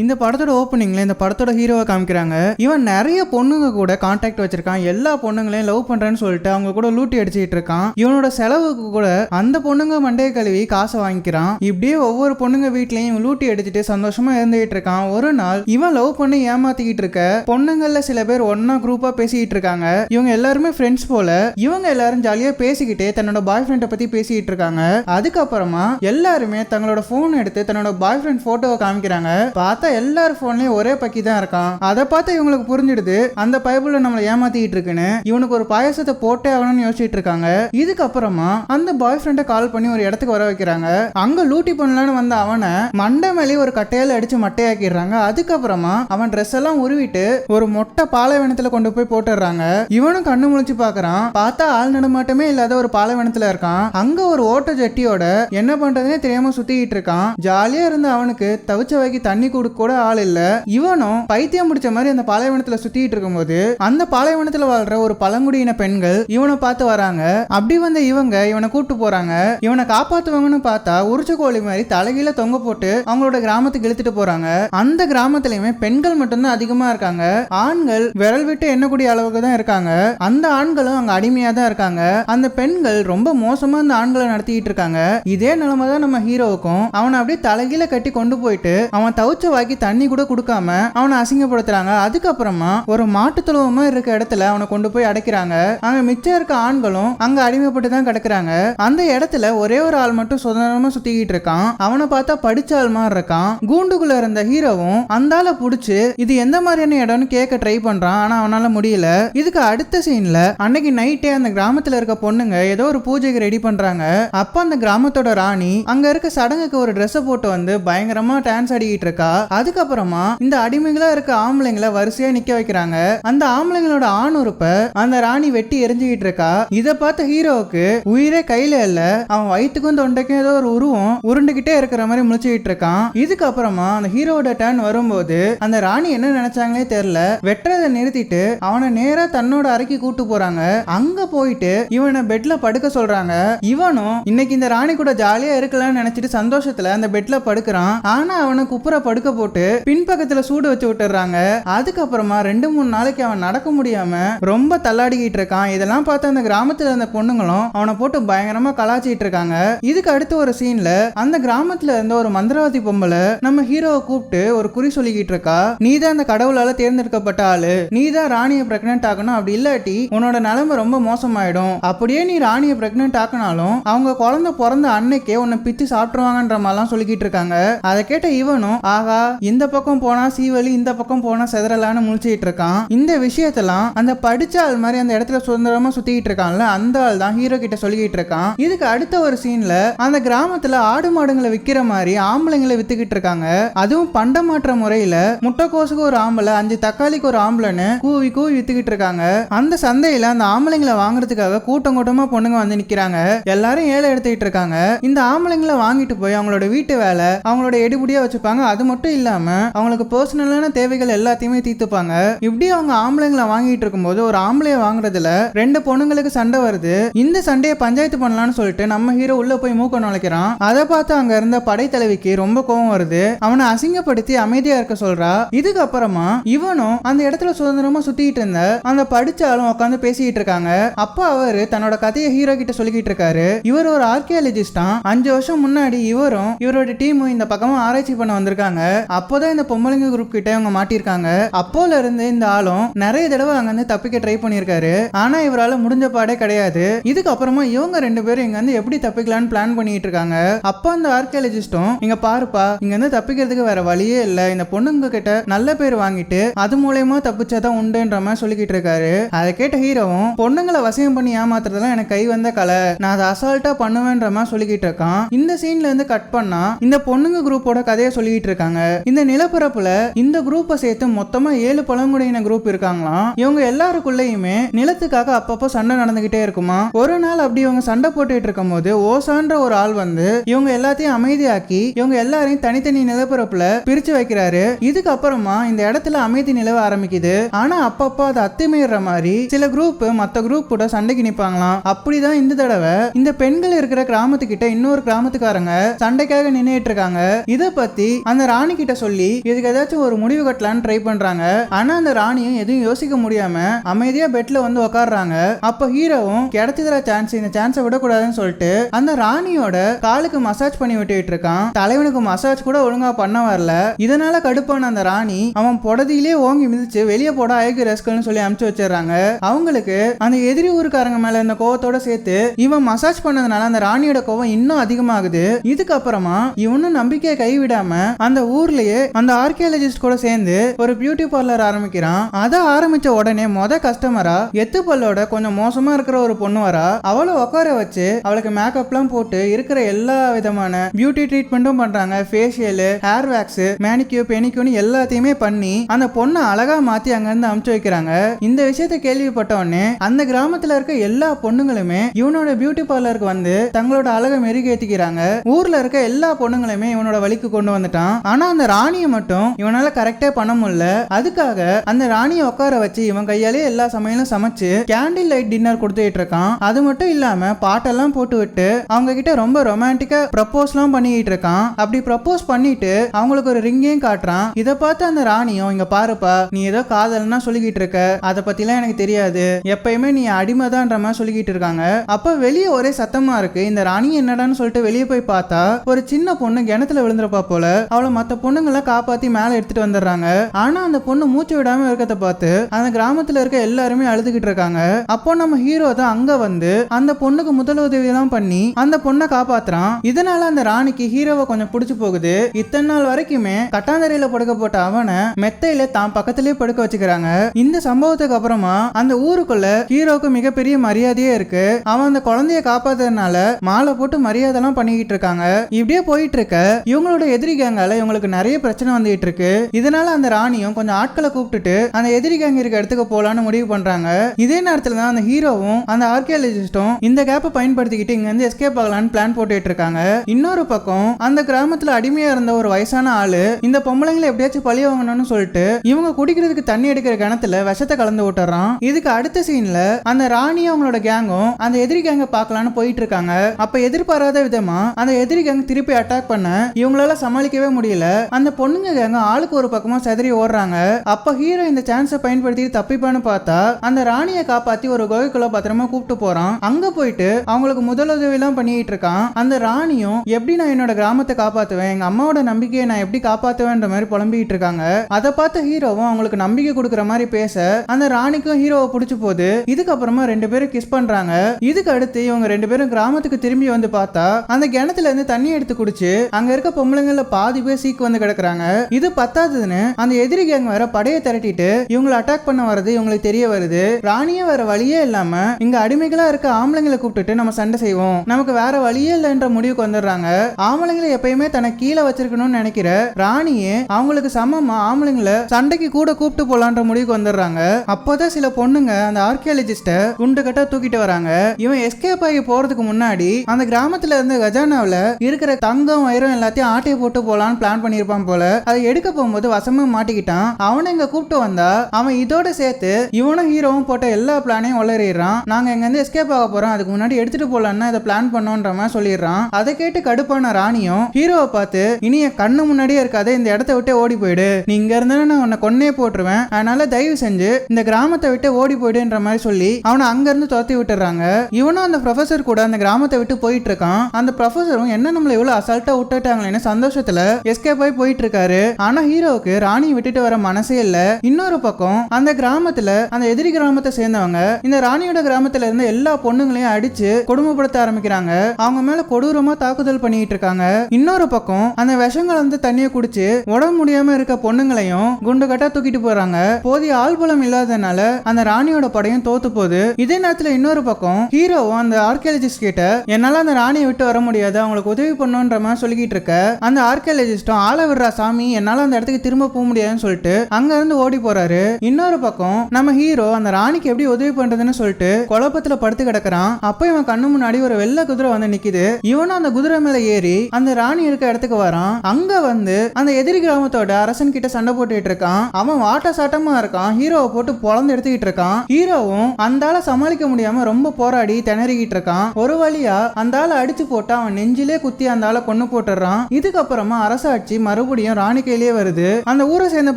இந்த படத்தோட ஓப்பனிங்ல இந்த படத்தோட ஹீரோவை காமிக்கிறாங்க. இவன் நிறைய பொண்ணுங்க கூட கான்டாக்ட் வச்சிருக்கான். எல்லா பொண்ணுங்களையும் லவ் பண்றேன்னு சொல்லிட்டு அவங்க கூட லூட்டி அடிச்சுட்டு இருக்கான். இவனோட செலவுக்கு கூட அந்த பொண்ணுங்க மண்டையை கழுவி காசை வாங்கிக்கிறான். இப்படியே ஒவ்வொரு பொண்ணுங்க வீட்லயும் இவன் லூட்டி அடிச்சுட்டு சந்தோஷமா இருந்துகிட்டு இருக்கான். ஒரு நாள் இவன் லவ் பண்ணி ஏமாத்திக்கிட்டு இருக்க பொண்ணுங்கள்ல சில பேர் ஒன்னா குரூப்பா பேசிக்கிட்டு இருக்காங்க. இவங்க எல்லாருமே ஃப்ரெண்ட்ஸ் போல. இவங்க எல்லாரும் ஜாலியா பேசிக்கிட்டே தன்னோட பாய் ஃப்ரெண்டை பத்தி பேசிக்கிட்டு இருக்காங்க. அதுக்கப்புறமா எல்லாருமே தங்களோட போன் எடுத்து தன்னோட பாய் ஃப்ரெண்ட் போட்டோவை காமிக்கிறாங்க. பார்த்தா எல்லார் போன்லயும் ஒரே பக்கி தான் இருக்கான். அதை பார்த்து இவங்களுக்கு புரிஞ்சிடுது அந்த பைபிள் நம்மளை ஏமாத்திட்டு இருக்குன்னு இவனுக்கு ஒரு பாயசத்தை போட்டே ஆகணும்னு யோசிச்சுட்டு இருக்காங்க. இதுக்கப்புறமா அந்த பாய் ஃப்ரெண்டை கால் பண்ணி ஒரு இடத்துக்கு வர வைக்கிறாங்க. அங்க லூட்டி பண்ணலான்னு வந்த அவனை மண்டை மேலே ஒரு கட்டையால அடிச்சு மட்டையாக்கிடுறாங்க. அதுக்கப்புறமா அவன் ட்ரெஸ் எல்லாம் உருவிட்டு ஒரு மொட்டை பாலைவனத்துல கொண்டு போய் போட்டுடுறாங்க. இவனும் கண்ணு முழிச்சு பாக்குறான் பார்த்தா ஆள் நடமாட்டமே இல்லாத ஒரு பாலைவனத்துல இருக்கான். அங்க ஒரு ஓட்ட ஜட்டியோட என்ன பண்றதுனே தெரியாம சுத்திக்கிட்டு இருக்கான். ஜாலியா இருந்த அவனுக்கு தவிச்ச வைக்கி தண்ணி கொடுக்க கூட ஆள் இல்ல. இவனும் பைத்தியம் முடிச்ச மாதிரி அந்த பாலைவனத்துல சுத்திட்டு இருக்கும்போது அந்த பாலைவனத்துல வாழ்ற ஒரு பழங்குடியின பெண்கள் இவனை பார்த்து வராங்க. அப்படி வந்த இவங்க இவனை கூட்டு போறாங்க. இவனை காப்பாத்துவாங்கன்னு பார்த்தா உரிச்ச கோழி மாதிரி தலைகீழ தொங்க போட்டு அவங்களோட கிராமத்துக்கு இழுத்துட்டு போறாங்க. அந்த கிராமத்திலயுமே பெண்கள் மட்டும்தான் அதிகமா இருக்காங்க. ஆண்கள் விரல் விட்டு எண்ணக்கூடிய அளவுக்கு தான் இருக்காங்க. அந்த ஆண்களும் அங்க அடிமையா தான் இருக்காங்க. அந்த பெண்கள் ரொம்ப மோசமா அந்த ஆண்களை நடத்திட்டு இருக்காங்க. இதே நிலைமை தான் நம்ம ஹீரோவுக்கும். அவனை அப்படியே தலைகீழ கட்டி கொண்டு போயிட்டு அவன் தவிச்ச வாக்கி தண்ணி கூட கொடுக்காம அவனை அசிங்கப்படுத்துறாங்க. அதுக்கப்புறமா ஒரு மாட்டு தொழுவமா இருக்க இடத்துல அவனை கொண்டு போய் அடைக்கிறாங்க. அங்க மிச்சம் இருக்க ஆண்களும் அங்க அடிமைப்பட்டு தான் கிடக்குறாங்க. அந்த இடத்துல ஒரே ஒரு ஆள் மட்டும் சுதந்திரமா சுத்திக்கிட்டு இருக்கான். அவனை பார்த்தா படிச்ச ஆள் மாதிரி இருக்கான். கூண்டுக்குள்ள இருந்த ஹீரோவும் அந்த ஆளை புடிச்சு இது எந்த மாதிரியான இடம்னு கேட்க ட்ரை பண்றான். ஆனா அவனால முடியல. இதுக்கு அடுத்த சீன்ல அன்னைக்கு நைட்டே அந்த கிராமத்துல இருக்க பொண்ணுங்க ஏதோ ஒரு பூஜைக்கு ரெடி பண்றாங்க. அப்ப அந்த கிராமத்தோட ராணி அங்க இருக்க சடங்குக்கு ஒரு ட்ரெஸ் போட்டு வந்து பயங்கரமா டான்ஸ் ஆடிக்கிட்டு இருக்கா. அதுக்கப்புறமா இந்த அடிமைகளா இருக்க ஆம்பளைங்களை வரிசையா நிக்க வைக்கிறாங்க. அந்த ஆம்பளைங்களோட ஆண் உறுப்ப அந்த ராணி வெட்டி எரிஞ்சுக்கிட்டு இருக்கா. இத பார்த்த ஹீரோவுக்கு உயிரே கையில இல்ல. அவன் வயிற்றுக்கும் தொண்டைக்கும் ஏதோ ஒரு உருவம் உருண்டுகிட்டே இருக்கிற மாதிரி முழிச்சுக்கிட்டு இருக்கான். இதுக்கப்புறமா அந்த ஹீரோவோட டர்ன் வரும்போது அந்த ராணி என்ன நினைச்சாங்களே தெரியல. வெட்டுறதை நிறுத்திட்டு அவனை நேரா தன்னோட அறைக்கு கூட்டு போறாங்க. அங்க போயிட்டு இவனை பெட்ல படுக்க சொல்றாங்க. இவனும் இன்னைக்கு இந்த ராணி கூட ஜாலியா இருக்கலாம்னு நினைச்சிட்டு சந்தோஷத்துல அந்த பெட்ல படுக்கிறான். ஆனா அவனை குப்புற படுக்க போட்டு பின்பக்கத்துல சூடு வச்சு விட்டுறாங்க. அதுக்கப்புறமா ரெண்டு மூணு நாளைக்கு அவன் நடக்க முடியாம ரொம்ப தள்ளாடிக்கிட்டு இருக்கான். இதெல்லாம் பார்த்து அந்த கிராமத்துல இருந்த பொண்ணுங்களும் அவனை போட்டு பயங்கரமா கலாச்சிட்டு இருக்காங்க. இதுக்கு அடுத்து ஒரு சீன்ல அந்த கிராமத்துல இருந்த ஒரு மந்திரவாதி பொம்பளை நம்ம ஹீரோவை கூப்பிட்டு ஒரு குறி சொல்லிக்கிட்டு இருக்கா. நீ தான் அந்த கடவுளால தேர்ந்தெடுக்கப்பட்ட ஆளு. நீ தான் ராணியை பிரெக்னென்ட் ஆகணும் அப்படி இல்லாட்டி உன்னோட நிலைமை ரொம்ப மோசமாயிடும். அப்படியே நீ ராணியை பிரெக்னென்ட் ஆக்கினாலும் அவங்க குழந்தை பிறந்த அன்னைக்கே உன்னை பிச்சு சாப்பிட்டுருவாங்கன்ற மாதிரிலாம் சொல்லிக்கிட்டு இருக்காங்க. அதை கேட்ட இவனும் ஆகா இந்த பக்கம் போனா சீவலி இந்த பக்கம் போனா செதறலான்னு முழிச்சிட்டு இருக்கான். இந்த விஷயத்தெல்லாம் அந்த படிச்ச ஆள் மாதிரி அந்த இடத்துல சுதந்திரமா சுத்திக்கிட்டு இருக்கான்ல அந்த ஆள் தான் ஹீரோ கிட்ட சொல்லிக்கிட்டு இருக்கான். இதுக்கு அடுத்த ஒரு சீன்ல அந்த கிராமத்துல ஆடு மாடுங்களை விக்கிற மாதிரி ஆம்பளைங்களை வித்துக்கிட்டு இருக்காங்க. அதுவும் பண்டமாற்ற முறையில முட்டைக்கோசுக்கு ஒரு ஆம்பளை அஞ்சு தக்காளிக்கு ஒரு ஆம்பளைன்னு கூவி கூவி வித்துக்கிட்டு இருக்காங்க. அந்த சந்தையில அந்த ஆம்பளைங்களை வாங்குறதுக்காக கூட்டம் கூட்டமா பொண்ணுங்க வந்து நிக்கிறாங்க. எல்லாரும் ஏழை எடுத்துக்கிட்டு இருக்காங்க. இந்த ஆம்பளைங்களை வாங்கிட்டு போய் அவங்களோட வீட்டு வேலை அவங்களோட எடுபடியா வச்சுப்பாங்க. அது மட்டும் இல்லாம அவங்களுக்கு பர்சனலான தேவைகள் எல்லாத்தையுமே தீர்த்துப்பாங்க. இப்படி அவங்க ஆம்பளைங்களை வாங்கிட்டு இருக்கும்போது ஒரு ஆம்பளைய வாங்குறதுல ரெண்டு பொண்ணுங்களுக்கு சண்டை வருது. இந்த சண்டையை பஞ்சாயத்து பண்ணலாம்னு சொல்லிட்டு நம்ம ஹீரோ உள்ள போய் மூக்க நுழைக்கிறான். அதை பார்த்து அங்க இருந்த படைத்தலைவிக்கு ரொம்ப கோவம் வருது. அவனை அசிங்கப்படுத்தி அமைதியா இருக்க சொல்றா. இதுக்கப்புறமா இவனும் அந்த இடத்துல சுதந்திரமா சுத்திட்டு இருந்த அந்த படிச்சாலும் உட்காந்து பேசிக்கிட்டு இருக்காங்க. அப்பா அவரு தன்னோட கதையை ஹீரோ கிட்ட சொல்லிக்கிட்டு இருக்காரு. இவர் ஒரு ஆர்கியாலஜிஸ்டா அஞ்சு வருஷம் முன்னாடி இவரும் இவரோட டீமும் இந்த பக்கமா ஆராய்ச்சி பண்ண வந்திருக்காங்க. அப்போதான் இந்த பொம்பளைங்க குரூப் கிட்ட இவங்க மாட்டியிருக்காங்க. அப்போல இருந்து இந்த ஆளும் நிறைய தடவை அங்க இருந்து தப்பிக்க ட்ரை பண்ணியிருக்காரு. ஆனா இவரால் முடிஞ்ச பாடே கிடையாது. இதுக்கப்புறமா இவங்க ரெண்டு பேரும் இங்க வந்து எப்படி தப்பிக்கலாம்னு பிளான் பண்ணிட்டு இருக்காங்க. அப்போ அந்த ஆர்கியாலஜிஸ்டும் இங்க பாருப்பா இங்க இருந்து தப்பிக்கிறதுக்கு வேற வழியே இல்ல. இந்த பொண்ணுங்க கிட்ட நல்ல பேர் வாங்கிட்டு அது மூலயமா தப்பிச்சாதான் உண்டுன்ற மாதிரி சொல்லிக்கிட்டு இருக்காரு. அதை கேட்ட ஹீரோவும் பொண்ணுங்களை வசியம் பண்ணி ஏமாத்துறதெல்லாம் எனக்கு கை வந்த கலை. நான் அதை அசால்ட்டா பண்ணுவேன்ற மாதிரி சொல்லிக்கிட்டு இருக்கான். இந்த சீன்ல இருந்து கட் பண்ணா இந்த பொண்ணுங்க குரூப்போட கதையை சொல்லிக்கிட்டு இருக்காங்க. இந்த நிலப்பரப்புல இந்த குரூப்பை சேர்த்து மொத்தமா ஏழு பழங்குடியின குரூப் இருக்காங்களாம் இவங்க எல்லாருக்குள்ளயுமே நிலத்துக்காக அப்பப்போ சண்டை நடந்துகிட்டே இருக்குமா? ஒரு நாள் அப்படி இவங்க சண்டை போட்டுட்டு இருக்கும்போது ஓசான்ற ஒரு ஆள் வந்து இவங்க எல்லாத்தையும் அமைதியாக்கி இவங்க எல்லாரையும் தனித்தனி நிலப்பரப்புல பிரிச்சு வைக்கிறாரு. இதுக்கப்புறமா இந்த இடத்துல அமைதி நிலவ ஆரம்பிக்குது. ஆனா அப்பப்போ அது அத்துமீற மாதிரி சில குரூப் மத்த குரூப் கூட சண்டைக்கு நிப்பாங்களாம் அப்படிதான் இந்த தடவை இந்த பெண்கள் இருக்கிற கிராமத்துக்கிட்ட இன்னொரு கிராமத்துக்காரங்க சண்டைக்காக நின்னுட்டு இருக்காங்க. இத பத்தி அந்த ராணி கிட்ட கிட்ட சொல்லி இதுக்கு ஏதாச்சும் ஒரு முடிவு கட்டலான்னு ட்ரை பண்றாங்க. ஆனா அந்த ராணியும் எதுவும் யோசிக்க முடியாம அமைதியா பெட்ல வந்து உக்காடுறாங்க அப்ப ஹீரோவும் கிடைச்சதுல சான்ஸ் இந்த சான்ஸை விடக்கூடாதுன்னு சொல்லிட்டு அந்த ராணியோட காலுக்கு மசாஜ் பண்ணி விட்டுட்டு இருக்கான். தலைவனுக்கு மசாஜ் கூட ஒழுங்கா பண்ண வரல. இதனால கடுப்பான அந்த ராணி அவன் புடதியிலே ஓங்கி மிதிச்சு வெளியே போட ஐக்கு ரெஸ்கல்னு சொல்லி அமுச்சு வச்சிடுறாங்க. அவங்களுக்கு அந்த எதிரி ஊருக்காரங்க மேல இந்த கோவத்தோட சேர்த்து இவன் மசாஜ் பண்ணதுனால அந்த ராணியோட கோவம் இன்னும் அதிகமாகுது. இதுக்கப்புறமா இவனும் நம்பிக்கையை கைவிடாம அந்த ஊர் ஊர்லயே அந்த ஆர்கியாலஜிஸ்ட் கூட சேர்ந்து ஒரு பியூட்டி பார்லர் ஆரம்பிக்கிறான். அதை ஆரம்பிச்ச உடனே மொத கஸ்டமரா எத்து பல்லோட கொஞ்சம் மோசமா இருக்கிற ஒரு பொண்ணு வரா. அவளை உட்கார வச்சு அவளுக்கு மேக்கப்லாம் போட்டு இருக்கிற எல்லா விதமான பியூட்டி ட்ரீட்மெண்ட்டும் பண்றாங்க. ஃபேஷியல் ஹேர் வேக்ஸ் மேனிக்யூ பெனிக்யூன்னு எல்லாத்தையுமே பண்ணி அந்த பொண்ணை அழகா மாத்தி அங்கிருந்து அமுச்சு வைக்கிறாங்க. இந்த விஷயத்த கேள்விப்பட்ட உடனே அந்த கிராமத்துல இருக்க எல்லா பொண்ணுங்களுமே இவனோட பியூட்டி பார்லருக்கு வந்து தங்களோட அழகை மெருகேத்திக்கிறாங்க. ஊர்ல இருக்க எல்லா பொண்ணுங்களுமே இவனோட வழிக்கு கொண்டு வந்துட்டான். ஆனா அந்த ராணியை மட்டும் இவனால கரெக்டா பண்ண முடியல. அதுக்காக அந்த ராணியை உட்கார வச்சு இவன் கையாலே எல்லா சமையலும் சமைச்சு கேண்டில் லைட் டின்னர் கொடுத்துட்டு இருக்கான் அது மட்டும் இல்லாம பாட்டெல்லாம் போட்டு விட்டு அவங்க கிட்ட ரொம்ப ரொமான்டிக்கா ப்ரப்போஸ்லாம் பண்ணிக்கிட்டு இருக்கான் அப்படி ப்ரப்போஸ் பண்ணிட்டு அவங்களுக்கு ஒரு ரிங்கையும் காட்டுறான். இதை பார்த்து அந்த ராணியும் இங்க பாருப்பா நீ ஏதோ காதல்னா சொல்லிக்கிட்டு இருக்க. அதை பத்திலாம் எனக்கு தெரியாது. எப்பயுமே நீ அடிமைதான்ற மாதிரி சொல்லிக்கிட்டு இருக்காங்க. அப்ப வெளியே ஒரே சத்தமா இருக்கு. இந்த ராணி என்னடான்னு சொல்லிட்டு வெளியே போய் பார்த்தா ஒரு சின்ன பொண்ணு கிணத்துல விழுந்துருப்பா போல. அவளை மத்த பொண்ணு பொண்ணுங்களை காப்பாத்தி மேல எடுத்துட்டு வந்துடுறாங்க. ஆனா அந்த பொண்ணு மூச்சு விடாம இருக்கிறத பார்த்து அந்த கிராமத்துல இருக்க எல்லாருமே அழுதுகிட்டு இருக்காங்க. அப்போ நம்ம ஹீரோ தான் அங்க வந்து அந்த பொண்ணுக்கு முதல் உதவி எல்லாம் பண்ணி அந்த பொண்ணை காப்பாத்துறான். இதனால அந்த ராணிக்கு ஹீரோவை கொஞ்சம் பிடிச்சு போகுது. இத்தனை நாள் வரைக்குமே கட்டாந்தரையில படுக்க போட்ட அவனை மெத்தையில தான் பக்கத்திலேயே படுக்க வச்சுக்கிறாங்க. இந்த சம்பவத்துக்கு அப்புறமா அந்த ஊருக்குள்ள ஹீரோவுக்கு மிகப்பெரிய மரியாதையே இருக்கு. அவன் அந்த குழந்தைய காப்பாத்துறதுனால மாலை போட்டு மரியாதைலாம் பண்ணிக்கிட்டு இருக்காங்க. இப்படியே போயிட்டு இருக்க இவங்களோட எதிரி கேங்கால இவங்களுக்கு நிறைய பிரச்சனை வந்துகிட்டு இருக்கு. இதனால அந்த ராணியும் கொஞ்சம் ஆட்களை கூப்பிட்டுட்டு அந்த எதிரி கேங் இருக்க இடத்துக்கு போலான்னு முடிவு பண்றாங்க. இதே நேரத்துல தான் அந்த ஹீரோவும் அந்த ஆர்கியாலஜிஸ்டும் இந்த கேப்பை பயன்படுத்திக்கிட்டு இங்க இருந்து எஸ்கேப் ஆகலான்னு பிளான் போட்டுட்டு இருக்காங்க. இன்னொரு பக்கம் அந்த கிராமத்துல அடிமையா இருந்த ஒரு வயசான ஆளு இந்த பொம்பளைங்களை எப்படியாச்சும் பழி வாங்கணும்னு சொல்லிட்டு இவங்க குடிக்கிறதுக்கு தண்ணி எடுக்கிற கிணத்துல விஷத்தை கலந்து விட்டுறான் இதுக்கு அடுத்த சீன்ல அந்த ராணி அவங்களோட கேங்கும் அந்த எதிரி கேங்க பார்க்கலான்னு போயிட்டு இருக்காங்க. அப்ப எதிர்பாராத விதமா அந்த எதிரி கேங் திருப்பி அட்டாக் பண்ண இவங்களால சமாளிக்கவே முடியல. அந்த பொண்ணுங்க கேங்க ஆளுக்கு ஒரு பக்கமா செதறி ஓடுறாங்க. அப்ப ஹீரோ இந்த சான்ஸை பயன்படுத்தி தப்பிப்பான்னு பார்த்தா அந்த ராணியை காப்பாத்தி ஒரு குகைக்குள்ள பத்திரமா கூப்பிட்டு போறான். அங்க போயிட்டு அவங்களுக்கு முதலுதவி எல்லாம் பண்ணிட்டு இருக்கான். அந்த ராணியும் எப்படி நான் என்னோட கிராமத்தை காப்பாத்துவேன்? எங்க அம்மாவோட நம்பிக்கையை நான் எப்படி காப்பாத்துவேன்ற மாதிரி புலம்பிட்டு இருக்காங்க. அதை பார்த்த ஹீரோவும் அவங்களுக்கு நம்பிக்கை கொடுக்குற மாதிரி பேச அந்த ராணிக்கும் ஹீரோவை பிடிச்சி போகுது இதுக்கப்புறமா ரெண்டு பேரும் கிஸ் பண்றாங்க. இதுக்கு அடுத்து இவங்க ரெண்டு பேரும் கிராமத்துக்கு திரும்பி வந்து பார்த்தா அந்த கிணத்துல இருந்து தண்ணி எடுத்து குடிச்சு அங்க இருக்க பொம்பளைங்கள பாதி பேர் சீக்கு வந்து கிடக்குறாங்க. இது பத்தாததுன்னு அந்த எதிரி கேங் வேற படையை திரட்டிட்டு இவங்களை அட்டாக் பண்ண வர்றது இவங்களுக்கு தெரிய வருது. ராணியே வேற வழியே இல்லாம இங்க அடிமைகளா இருக்க ஆம்பளைங்களை கூப்பிட்டுட்டு நம்ம சண்டை செய்வோம். நமக்கு வேற வழியே இல்லைன்ற முடிவுக்கு வந்துடுறாங்க. ஆம்பளைங்களை எப்பயுமே தனக்கு கீழே வச்சிருக்கணும்னு நினைக்கிற ராணியே அவங்களுக்கு சமமா ஆம்பளைங்களை சண்டைக்கு கூட கூப்பிட்டு போலான்ற முடிவுக்கு வந்துடுறாங்க. அப்போதான் சில பொண்ணுங்க அந்த ஆர்கியாலஜிஸ்ட குண்டு கட்டா தூக்கிட்டு வராங்க. இவன் எஸ்கேப் ஆகி போறதுக்கு முன்னாடி அந்த கிராமத்துல இருந்த கஜானாவுல இருக்கிற தங்கம் வைரம் எல்லாத்தையும் ஆட்டையை போட்டு போலான்னு பிளான் பண்ணியிருப்பான் போல. அதை எடுக்க போகும்போது வசமும் மாட்டிக்கிட்டான். அவனை இங்க கூப்பிட்டு வந்தா அவன் இதோட சேர்த்து இவனும் ஹீரோவும் போட்ட எல்லா பிளானையும் உளறிடுறான் நாங்க இங்க இருந்து எஸ்கேப் ஆக போறோம். அதுக்கு முன்னாடி எடுத்துட்டு போலான்னு இதை பிளான் பண்ணோன்ற மாதிரி சொல்லிடுறான். அதை கேட்டு கடுப்பான ராணியும் ஹீரோவை பார்த்து இனிய கண்ணு முன்னாடியே இருக்காது இந்த இடத்த விட்டு ஓடி போயிடு. நீ இங்க இருந்தா நான் உன்னை கொன்னே போட்டுருவேன். அதனால தயவு செஞ்சு இந்த கிராமத்தை விட்டு ஓடி போயிடுன்ற மாதிரி சொல்லி அவனை அங்க இருந்து துரத்தி விட்டுறாங்க இவனும் அந்த ப்ரொஃபசர் கூட அந்த கிராமத்தை விட்டு போயிட்டு இருக்கான். அந்த ப்ரொஃபசரும் என்ன நம்மள இவ்வளவு அசால்ட்டா விட்டுட்டாங்களேன்னு சந்தோஷத்துல எஸ்கேப் ஆகி போயிட்டு இருக்காரு ஆனா ஹீரோவுக்கு ராணி விட்டுட்டு வர மனசே இல்ல. இன்னொரு பக்கம் அந்த கிராமத்துல அந்த எதிரி கிராமத்தை சேர்ந்தவங்க இந்த ராணியோட கிராமத்துல இருந்த எல்லா பொண்ணுங்களையும் அடிச்சு கொடுமைப்படுத்த ஆரம்பிக்கிறாங்க. அவங்க மேல கொடூரமா தாக்குதல் பண்ணிட்டு இருக்காங்க இன்னொரு பக்கம் அந்த விஷம் வந்து தண்ணியை குடிச்சு உடம்பு முடியாம இருக்க பொண்ணுங்களையும் குண்டு கட்டா தூக்கிட்டு போறாங்க. போதிய ஆள்பலம் இல்லாதனால அந்த ராணியோட படையும் தோத்து போகுது. இதே நேரத்துல இன்னொரு பக்கம் ஹீரோவும் அந்த ஆர்கியாலஜிஸ்ட் கிட்ட என்னால அந்த ராணியை விட்டு வர முடியாது. அவங்களுக்கு உதவி பண்ணுன்ற மாதிரி சொல்லிக்கிட்டு இருக்க அந்த ஆர்கியாலஜிஸ்டும் ஆள விடுறா சாமி என்னால அந்த இடத்துக்கு திரும்ப போக முடியாதுன்னு சொல்லிட்டு அங்க இருந்து ஓடி போறாரு. இன்னொரு பக்கம் நம்ம ஹீரோ அந்த ராணிக்கு எப்படி உதவி பண்றதுன்னு சொல்லிட்டு குழப்பத்துல படுத்து கிடக்குறான். அப்ப இவன் கண்ணு முன்னாடி ஒரு வெள்ள குதிரை வந்து நிக்குது. இவனும் அந்த குதிரை மேல ஏறி அந்த ராணி இருக்க இடத்துக்கு வரான். அங்க வந்து அந்த எதிரி கிராமத்தோட அரசன் கிட்ட சண்டை போட்டுட்டு இருக்கான். அவன் வாட்ட சாட்டமா இருக்கான். ஹீரோவை போட்டு பொழந்து எடுத்துக்கிட்டு இருக்கான். ஹீரோவும் அந்த ஆளை சமாளிக்க முடியாம ரொம்ப போராடி திணறிக்கிட்டு இருக்கான். ஒரு வழியா அந்த ஆளை அடிச்சு போட்டு அவன் நெஞ்சிலே குத்தி அந்த ஆளை கொண்டு போட்டுறான். இதுக்கப்புறமா அரசாட்சி மறுபடியும் ராணி கையிலேயே வருது. அந்த ஊரை சேர்ந்த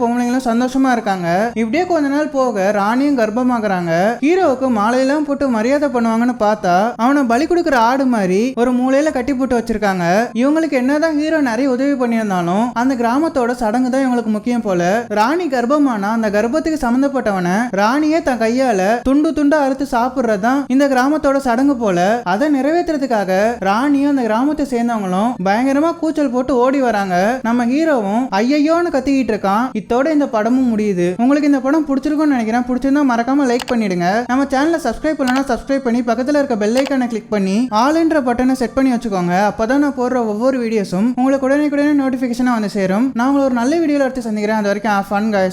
பொம்பளைங்களும் சந்தோஷமா இருக்காங்க. இப்படியே கொஞ்ச நாள் போக ராணியும் கர்ப்பமாகறாங்க. ஹீரோவுக்கு மாலையெல்லாம் போட்டு மரியாதை பண்ணுவாங்கன்னு பார்த்தா அவனை பலி கொடுக்குற ஆடு மாதிரி ஒரு மூலையில கட்டி போட்டு வச்சிருக்காங்க. இவங்களுக்கு என்னதான் ஹீரோ நிறைய உதவி பண்ணியிருந்தாலும் அந்த கிராமத்தோட சடங்கு தான் இவங்களுக்கு முக்கியம் போல. ராணி கர்ப்பமானா அந்த கர்ப்பத்துக்கு சம்மந்தப்பட்டவனை ராணியே தன் கையால துண்டு துண்டா அறுத்து சாப்பிடுறதுதான் இந்த கிராமத்தோட சடங்கு போல. அதை நிறைவேற்றுறதுக்காக ராணியும் அந்த கிராமத்தை சேர்ந்தவங்களும் பயங்கரமா கூச்சல் போட்டு ஓடி வராங்க. நம்ம ஹீரோவும் ஐயையோன்னு கத்திக்கிட்டு இருக்கான். இத்தோட இந்த படமும் முடியுது. உங்களுக்கு இந்த படம் பிடிச்சிருக்கும்னு நினைக்கிறேன். பிடிச்சிருந்தா மறக்காம லைக் பண்ணிடுங்க. நம்ம சேனலை சப்ஸ்கிரைப் பண்ணலனா சப்ஸ்கிரைப் பண்ணி பக்கத்துல இருக்க பெல் ஐக்கானை கிளிக் பண்ணி ஆல்ன்ற பட்டனை செட் பண்ணி வச்சுக்கோங்க. அப்பதான் நான் போடுற ஒவ்வொரு வீடியோஸும் உங்களுக்கு உடனே உடனே நோட்டிஃபிகேஷனாக வந்து சேரும். நான் உங்களை ஒரு நல்ல வீடியோவில் எடுத்து சந்திக்கிறேன். அது வரைக்கும் ஃபன் guys.